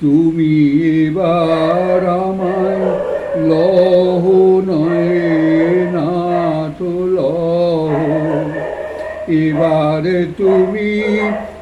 তুমি এবার আমায় লহ নয়, না তো লহ। এবারে তুমি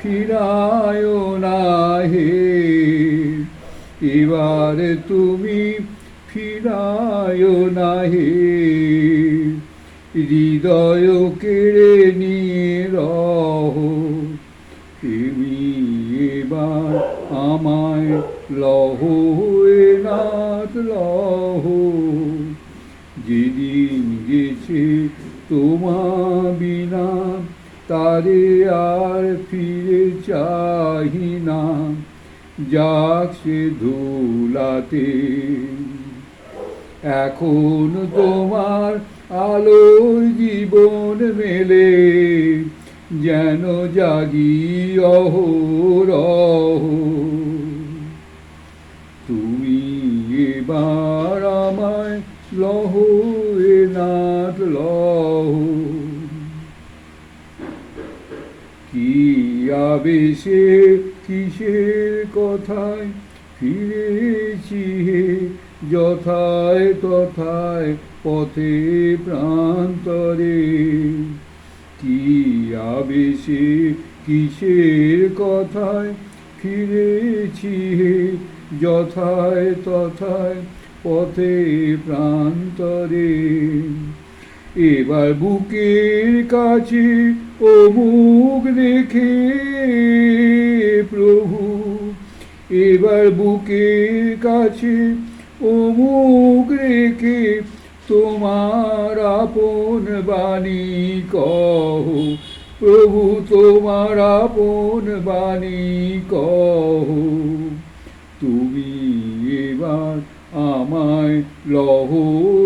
ফিরায় না হে এবারে তুমি ফিরায় না হে হৃদয় কেড়ে নিয়ে রহ। তুমি এবার আমায় লহ নাথ লহ। যেদিন গেছে তোমা বিনা, তারে আর ফিরে চাহি না। যাক সে ধুলাতে, এখন তোমার আলোর জীবন মেলে। যেন জাগি অহরহ তুমি এবার আমায় লহ, এ নাথ লহ। কি আবেশে, কিসের কথায় ফিরেছি হে? যথায়, তথায় পথে প্রান্তরে কি আবেশে, কিসের কথায় ফিরেছি যথায় তথায় পথে প্রান্তরে। এবার বুকের কাছে ও মুখ রেখে প্রভু, এবার বুকের কাছে ও মুখ রেখে তোমার আপন বাণী কহ। প্রভু, তোমার আপন বাণী কহ। তুমি এবার আমায় লহ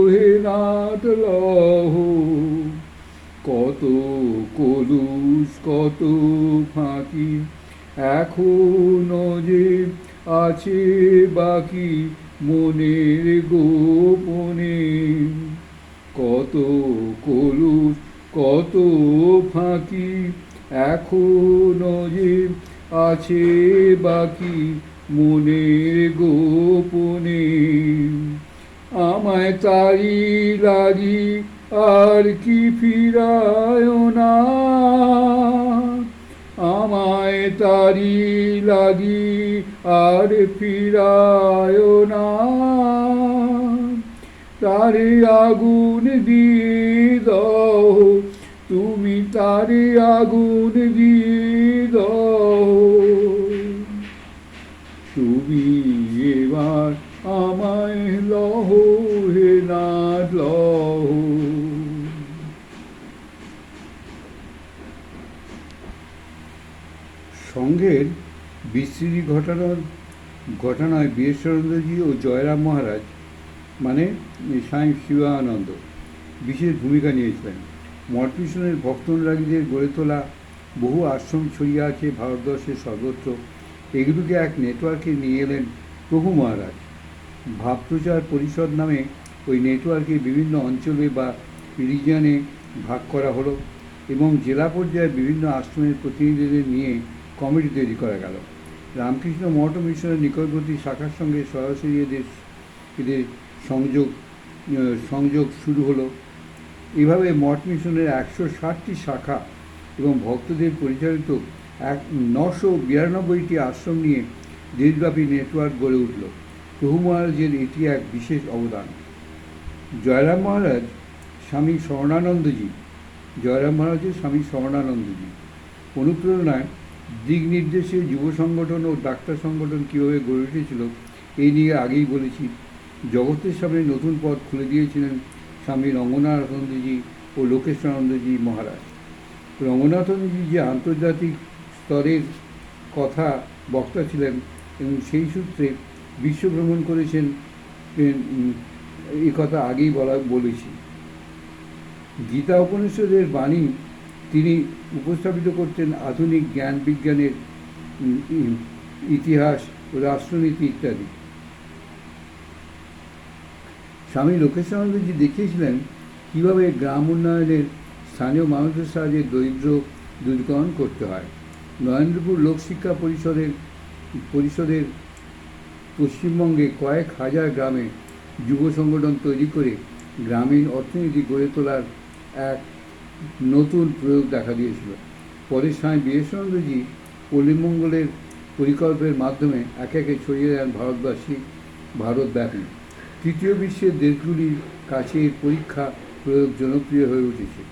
হে নাথ, লহ। কত কলুষ, কত ফাঁকি, এখনও যে আছে বাকি মনের গোপনে কত কলু কত ফাঁকি এখনও যে আছে বাকি মনের গোপনে। আমায় তারি লাগি আর কি ফিরায় না। আমায় তারি লাগি আর ফিরায় না। তারে আগুন দিয়ে তুমি তারে আগুন দিয়ে বিস্তৃতি ঘটানোর ঘটনায় বীরেশ্বরানন্দজি ও জয়রাম মহারাজ মানে স্বামী শিবানন্দ, বিশেষ ভূমিকা নিয়েছিলেন। মঠ মিশনের ভক্ত অনুরাগীদের গড়ে তোলা বহু আশ্রম ছড়িয়ে আছে ভারতবর্ষের সর্বত্র। এগুলোকে এক নেটওয়ার্কে নিয়ে এলেন প্রভু মহারাজ। ভাবপ্রচার পরিষদ নামে ওই নেটওয়ার্কে বিভিন্ন অঞ্চলে বা রিজিয়নে ভাগ করা হলো এবং জেলা পর্যায়ে বিভিন্ন আশ্রমের প্রতিনিধিদের নিয়ে কমিটি তৈরি করা গেল। রামকৃষ্ণ মঠ মিশনের নিকটবর্তী শাখার সঙ্গে সরাসরি এদের এদের সংযোগ সংযোগ শুরু হলো। এভাবে মঠ মিশনের একশো ষাটটি শাখা এবং ভক্তদের পরিচালিত এক নশো বিরানব্বইটি আশ্রম নিয়ে দেশব্যাপী নেটওয়ার্ক গড়ে উঠল। প্রভু মহারাজের এটি এক বিশেষ অবদান। জয়রাম মহারাজ স্বামী স্বর্ণানন্দজি জয়রাম মহারাজের স্বামী স্বর্ণানন্দজি। অনুপ্রেরণায় দিক নির্দেশে যুব সংগঠন ও ডাক্তার সংগঠন কীভাবে গড়ে উঠেছিল, এই নিয়ে আগেই বলেছি। জগতের সামনে নতুন পথ খুলে দিয়েছিলেন স্বামী রঙ্গনাথনন্দজি ও লোকেশানন্দজি মহারাজ। রঙ্গনাথনজি যে আন্তর্জাতিক স্তরের কথা বক্তা ছিলেন এবং সেই সূত্রে বিশ্ব ভ্রমণ করেছেন এই কথা আগেই বলা, বলেছি। গীতা উপনিষদের বাণী তিনি উপস্থাপিত করতেন আধুনিক জ্ঞান বিজ্ঞানের ইতিহাস, রাষ্ট্রনীতি ইত্যাদি। স্বামী লোকেশানন্দজি দেখিয়েছিলেন কীভাবে গ্রাম উন্নয়নের স্থানীয় মানুষের সাহায্যে দরিদ্র দূরীকরণ করতে হয়। নরেন্দ্রপুর লোকশিক্ষা পরিষদের পরিষদের পশ্চিমবঙ্গে কয়েক হাজার গ্রামে যুব সংগঠন তৈরি করে গ্রামীণ অর্থনীতি গড়ে তোলার এক নতুন প্রয়োগ দেখা দিয়েছিল। পরে স্বামী বিবেকানন্দজি পল্লীমঙ্গলের পরিকল্পের মাধ্যমে একে একে ছড়িয়ে দেন ভারতবাসী ভারতব্যাপী তৃতীয় বিশ্বের দেশগুলির কাছে এই পরীক্ষা প্রয়োগ জনপ্রিয় হয়ে উঠেছে।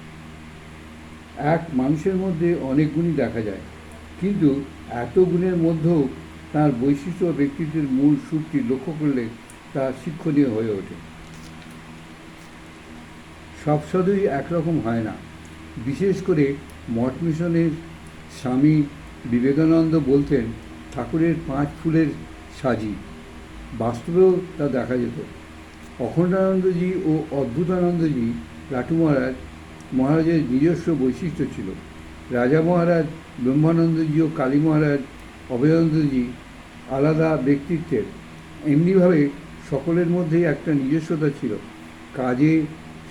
এক মানুষের মধ্যে অনেক গুণই দেখা যায়, কিন্তু এত গুণের মধ্যেও তার বৈশিষ্ট্য ব্যক্তিত্বের মূল সুরটি লক্ষ্য করলে তা শিক্ষণীয় হয়ে ওঠে। সব সাধুই একরকম হয় না। বিশেষ করে মঠ মিশনের স্বামী বিবেকানন্দ বলতেন, ঠাকুরের পাঁচ ফুলের সাজি। বাস্তবেও তা দেখা যেত। অখণ্ডানন্দজি ও অদ্ভুতানন্দজি লাটু মহারাজ, মহারাজের নিজস্ব বৈশিষ্ট্য ছিল। রাজা মহারাজ, ব্রহ্মানন্দজি ও কালী মহারাজ, অভয়ানন্দজি আলাদা ব্যক্তিত্বের। এমনিভাবে সকলের মধ্যেই একটা নিজস্বতা ছিল, কাজে,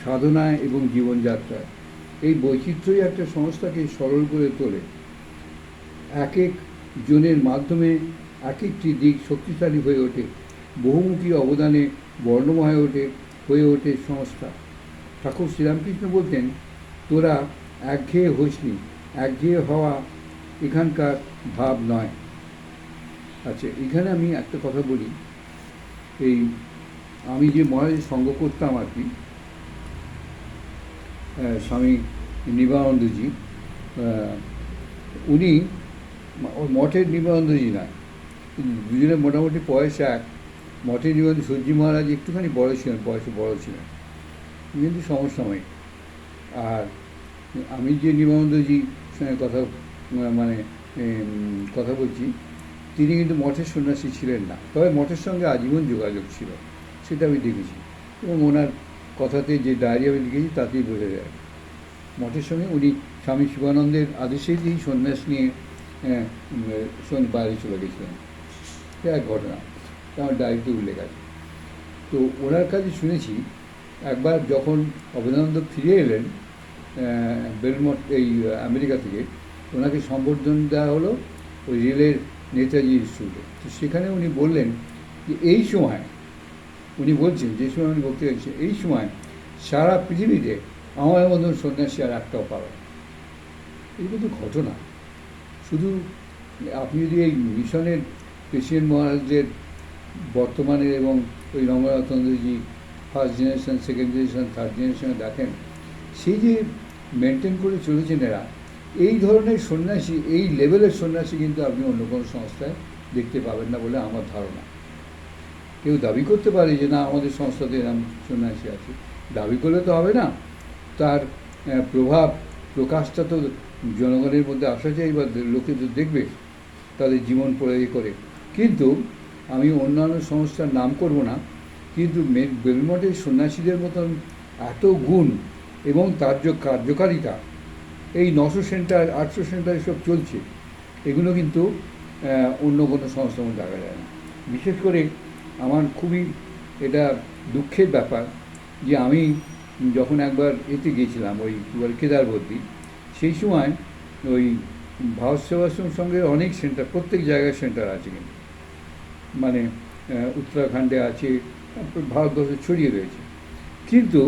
সাধনায় এবং জীবনযাত্রায়। এই বৈচিত্র্যই একটা সংস্থাকে সরল করে তোলে। এক এক জনের মাধ্যমে এক একটি দিক শক্তিশালী হয়ে ওঠে। বহুমুখী অবদানে বর্ণময় হয়ে ওঠে হয়ে ওঠে সংস্থা। ঠাকুর শ্রীরামকৃষ্ণ বলতেন, তোরা একঘেয়ে হোসনি একঘেয়ে হওয়া এখানকার ভাব নয়। আচ্ছা এখানে আমি একটা কথা বলি। এই, আমি যে মহারাজের সঙ্গ করতাম আর কি স্বামী নিবানন্দজি উনি মঠের নিবানন্দজি না দুজনে মোটামুটি বয়স এক। মঠের নিবানন্দ সূর্যি মহারাজ একটুখানি বড় ছিলেন, বয়সে বড় ছিলেন। কিন্তু সমসাময়িক আর আমি যে নিবানন্দজি সঙ্গে কথা মানে কথা বলছি, তিনি কিন্তু মঠের সন্ন্যাসী ছিলেন না। তবে মঠের সঙ্গে আজীবন যোগাযোগ ছিল, সেটা আমি দেখেছি। এবং ওনার কথাতে যে ডায়েরি আমি লিখেছি তাতেই বোঝা যায়। মঠের সঙ্গে উনি স্বামী শিবানন্দের আদেশে আদেশেই সন্ন্যাস নিয়ে আহ, বাইরে চলে গেছিলেন। এক ঘটনা আমার ডায়েরিতে উল্লেখ আছে। তো ওনার কাছে শুনেছি একবার যখন অভিনন্দ ফিরে এলেন আহ, বেলমঠ এই আমেরিকা থেকে ওনাকে সম্বর্ধন দেওয়া হলো ওই রেলের নেতাজি ইনস্টিটিউটে তো সেখানে উনি বললেন যে এই সময় উনি বলছেন যে সময় উনি বক্তৃতা দিচ্ছেন, এই সময় সারা পৃথিবীতে আমার মতন সন্ন্যাসী আর একটাও পাবে। এই কিন্তু ঘটনা শুধু আপনি যদি এই মিশনের প্রেসিডেন্ট মহারাজদের বর্তমানের এবং ওই রমনাথন্দ্রজি first generation second generation third জেনারেশনে দেখেন, সেই যে মেনটেন করে চলেছেন এরা, এই ধরনের সন্ন্যাসী, এই লেভেলের সন্ন্যাসী কিন্তু আপনি অন্য কোনো সংস্থায় দেখতে পাবেন না বলে আমার ধারণা কেউ দাবি করতে পারে যে, না, আমাদের সংস্থাতে এরকম সন্ন্যাসী আছে। দাবি করলে তো হবে না। তার প্রভাব, প্রকাশটা তো জনগণের মধ্যে আসা যায় বা লোকে তো দেখবে, তাদের জীবন পড়ে করে। কিন্তু আমি অন্যান্য সংস্থার নাম করব না, কিন্তু বেলমঠের সন্ন্যাসীদের মতন এত গুণ এবং তার যে কার্যকারিতা, এই নশো সেন্টার, আটশো সেন্টার এসব চলছে, এগুলো কিন্তু অন্য কোনো সংস্থার মধ্যে দেখা যায় না। বিশেষ করে আমার খুবই এটা দুঃখের ব্যাপার যে আমি যখন একবার এতে গিয়েছিলাম ওই কী সেই সময় ওই ভারত সেবাশ্রম সঙ্গে অনেক সেন্টার, প্রত্যেক জায়গায় সেন্টার আছে কিন্তু। মানে উত্তরাখণ্ডে আছে ভারতবর্ষে ছড়িয়ে রয়েছে। কিন্তু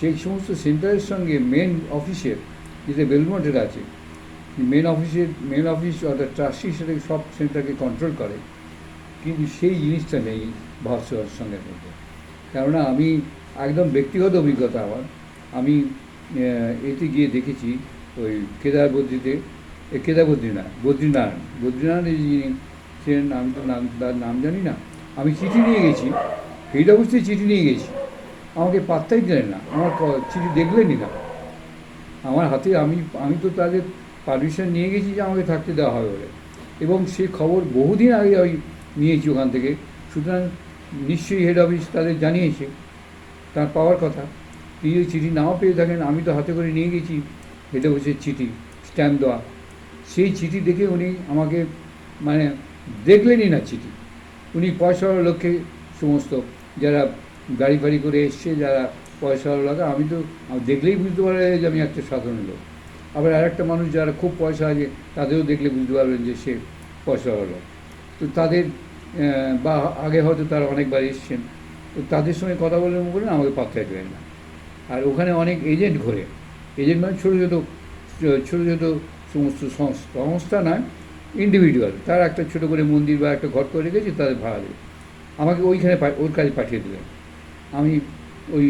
সেই সমস্ত সেন্টারের সঙ্গে মেন অফিসের যেটা বেলমন্টের আছে মেন অফিসের মেন অফিস অর্থাৎ ট্রাস্টি সেটা সব সেন্টারকে কন্ট্রোল করে। কিন্তু সেই জিনিসটা নেই ভারত সঙ্গে মধ্যে। কেননা আমি একদম ব্যক্তিগত অভিজ্ঞতা আমার। আমি এতে গিয়ে দেখেছি ওই কেদার বদ্রীতে কেদার বদ্রী বদ্রীনারায়ণ। বদ্রীনারায়ণ যিনি ছিলেন আমি তো নাম, তার নাম জানি না। আমি চিঠি নিয়ে গেছি হেড অফিসে চিঠি নিয়ে গেছি। আমাকে পাত্তাই দিলেন না, আমার চিঠি দেখলেনই না। আমার হাতে আমি আমি তো তাদের পারমিশন নিয়ে গেছি যে আমাকে থাকতে দেওয়া হবে বলে। এবং সে খবর বহুদিন আগে আমি নিয়েছি ওখান থেকে। সুতরাং নিশ্চয়ই হেড অফিস তাদের জানিয়েছে, তার পাওয়ার কথা। তিনি যদি চিঠি নাও পেয়ে থাকেন, আমি তো হাতে করে নিয়ে গেছি। হেড অফিসের চিঠি স্ট্যাম্প দেওয়া। সেই চিঠি দেখে উনি আমাকে মানে দেখলেনই না চিঠি। উনি পয়সাওয়ালা লোককে সমস্ত, যারা গাড়ি ফাড়ি করে এসছে, যারা পয়সাওয়ালা লোক, আমি তো দেখলেই বুঝতে পারা যায় যে আমি একটা সাধারণ লোক। আবার আর একটা মানুষ যারা খুব পয়সা আছে, তাদেরও দেখলে বুঝতে পারবেন যে সে পয়সাওয়ালা লোক। তো তাদের বা আগে হয়তো তারা অনেকবার এসছেন। তো তাদের সঙ্গে কথা বলে বলেন আমাকে পাত্তায় দেবেন না। আর ওখানে অনেক এজেন্ট ঘোরে। এজেন্ট মানে ছোটো ছোটো ছোটো ছোটো সমস্ত সংস্থা সংস্থা নয় ইন্ডিভিজুয়াল তার একটা ছোটো করে মন্দির বা একটা ঘর করে রেখেছে তাদের ভাড়া দেবে। আমাকে ওইখানে ওর কাছে পাঠিয়ে দেবেন। আমি ওই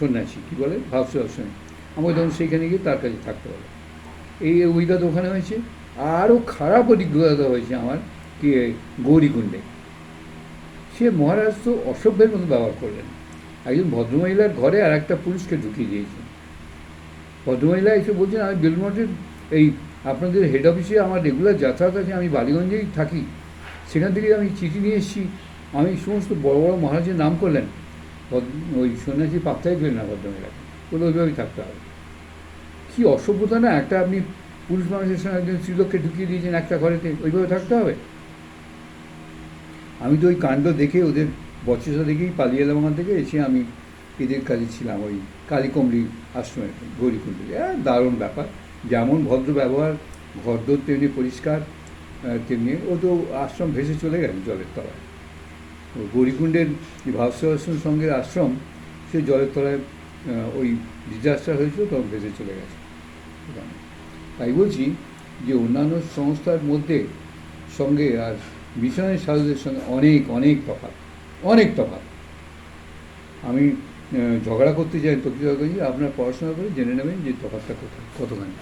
সন্ন্যাসী, কী বলে? ভাবসু আসনে আমাকে তখন সেইখানে গিয়ে তার কাছে থাকতে হবে। এই অভিজ্ঞতা ওখানে হয়েছে। আরও খারাপ অভিজ্ঞতা হয়েছে আমার। গৌরীকুণ্ডে সে মহারাজ তো অসভ্যের মতো ব্যবহার করলেন। একজন ভদ্রমহিলার ঘরে আর একটা পুলিশকে ঢুকিয়ে দিয়েছেন ভদ্রমহিলা এসে বলছেন, আমি বেলমঠের এই আপনাদের হেড অফিসে আমার রেগুলার যাতায়াত আছে, আমি বালিগঞ্জেই থাকি। সেখান থেকে আমি চিঠি নিয়ে এসেছি। আমি সমস্ত বড় বড় মহারাজের নাম করলেন। ওই সন্ন্যাসী পাত্তাই পেলেন না ভদ্রমহিলাকে বলে ওইভাবেই থাকতে হবে। কী অসভ্যতা না, একটা আপনি পুরুষ মানুষের সঙ্গে একজন স্ত্রীলোককে ঢুকিয়ে দিয়েছেন একটা ঘরেতে, ওইভাবে থাকতে হবে? আমি তো ওই কাণ্ড দেখে ওদের বচসা দেখেই পালিয়ে এলাম ওখান থেকে, এসে আমি এদের কাছে ছিলাম ওই কালীকমলি আশ্রমে হ্যাঁ দারুণ ব্যাপার। যেমন ভদ্র ব্যবহার ঘরদোর তেমনি পরিষ্কার তেমনি ও তো আশ্রম ভেসে চলে গেল জলের তলায়। ও গৌরীকুণ্ডের যে ভাবসাশ্রম সঙ্গে আশ্রম, সে জলের তলায় ওই ডিজাস্টার হয়েছিল, তখন ভেসে চলে গেছে। তাই বলছি যে অন্যান্য সংস্থার মধ্যে সঙ্গে আর মিশনের সাধুদের সঙ্গে অনেক অনেক তফাৎ অনেক তফাৎ। আমি ঝগড়া করতে চাই তকিত আপনার পড়াশোনা করে জেনে নেবেন যে তফাৎটা কোথায় কতখানি।